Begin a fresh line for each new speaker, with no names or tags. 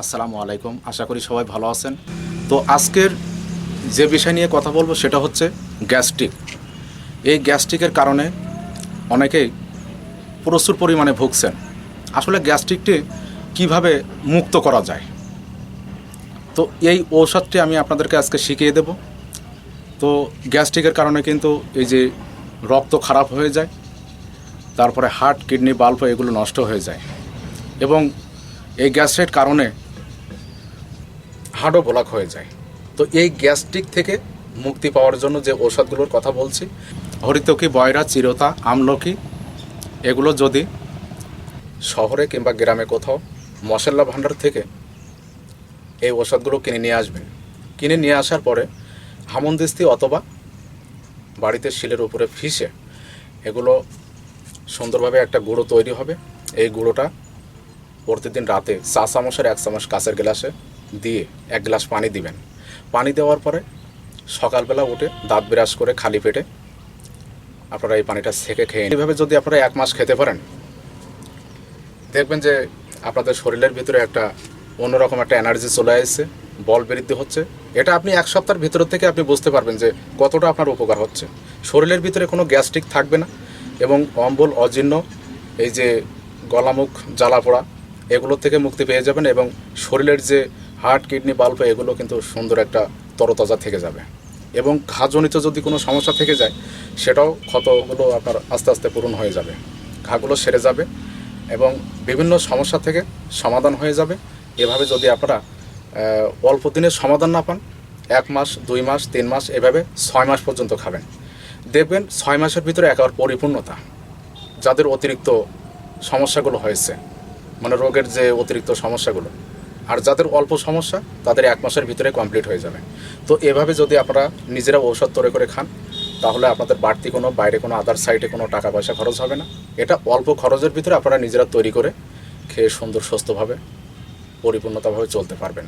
আসসালামু আলাইকুম। আশা করি সবাই ভালো আছেন। তো আজকের যে বিষয় নিয়ে কথা বলব সেটা হচ্ছে গ্যাস্ট্রিক। এই গ্যাস্ট্রিকের কারণে অনেকেই প্রচুর পরিমাণে ভুগছেন। আসলে গ্যাস্ট্রিকটি কীভাবে মুক্ত করা যায়? তো এই ঔষধটি আমি আপনাদেরকে আজকে শিখিয়ে দেব। তো গ্যাস্ট্রিকের কারণে কিন্তু এই যে রক্ত খারাপ হয়ে যায়, তারপরে হার্ট, কিডনি, বাল্ব এগুলো নষ্ট হয়ে যায়। এবং এই গ্যাসের কারণে হার্টও ব্লক হয়ে যায়। তো এই গ্যাস্ট্রিক থেকে মুক্তি পাওয়ার জন্য যে ঔষধগুলোর কথা বলছি, হরিতকি, বয়রা, চিরতা, আমলকি, এগুলো যদি শহরে কিংবা গ্রামে কোথাও মশলা ভাণ্ডার থেকে এই ওষুধগুলো কিনে নিয়ে আসবেন। কিনে নিয়ে আসার পরে হামনদিস্তি অথবা বাড়িতে শিলের উপরে ফিসে এগুলো সুন্দরভাবে একটা গুঁড়ো তৈরি হবে। এই গুঁড়োটা প্রতিদিন রাতে চা চামচের এক চামচ কাঁচের গ্লাসে দিয়ে এক গ্লাস পানি দিবেন। পানি দেওয়ার পরে সকালবেলা উঠে দাঁত বিরাজ করে খালি পেটে আপনারা এই পানিটা সেকে খেয়ে। এইভাবে যদি আপনারা এক মাস খেতে পারেন, দেখবেন যে আপনাদের শরীরের ভিতরে একটা অন্যরকম একটা এনার্জি চলে আসছে, বল বৃদ্ধি হচ্ছে। এটা আপনি এক সপ্তাহের ভিতর থেকে আপনি বুঝতে পারবেন যে কতটা আপনার উপকার হচ্ছে। শরীরের ভিতরে কোনো গ্যাস্ট্রিক থাকবে না এবং অম্বল, অজীর্ণ, এই যে গলামুখ জ্বালা পোড়া এগুলোর থেকে মুক্তি পেয়ে যাবেন এবং শরীরের যে হার্ট, কিডনি, বাল্ব, এগুলো কিন্তু সুন্দর একটা তরতাজা থেকে যাবে। এবং ঘাজনিত যদি কোনো সমস্যা থেকে যায়, সেটাও ক্ষতগুলো আপনার আস্তে আস্তে পূরণ হয়ে যাবে। ঘাগুলো সেরে যাবে এবং বিভিন্ন সমস্যা থেকে সমাধান হয়ে যাবে। এভাবে যদি আপনারা অল্প দিনের সমাধান না পান, এক মাস, দুই মাস, তিন মাস, এভাবে ছয় মাস পর্যন্ত খাবেন। দেখবেন ছয় মাসের ভিতরে একেবারে পরিপূর্ণতা, যাদের অতিরিক্ত সমস্যাগুলো হয়েছে মানে রোগের যে অতিরিক্ত সমস্যাগুলো। আর যাদের অল্প সমস্যা, তাদের এক মাসের ভিতরে কমপ্লিট হয়ে যাবে। তো এভাবে যদি আপনারা নিজেরা ঔষধ তৈরি করে খান, তাহলে আপনাদের বাড়তি কোনো, বাইরে কোনো আদার সাইডে কোনো টাকা পয়সা খরচ হবে না। এটা অল্প খরচের ভিতরে আপনারা নিজেরা তৈরি করে খেয়ে সুন্দর, সুস্থভাবে, পরিপূর্ণতাভাবে চলতে পারবেন।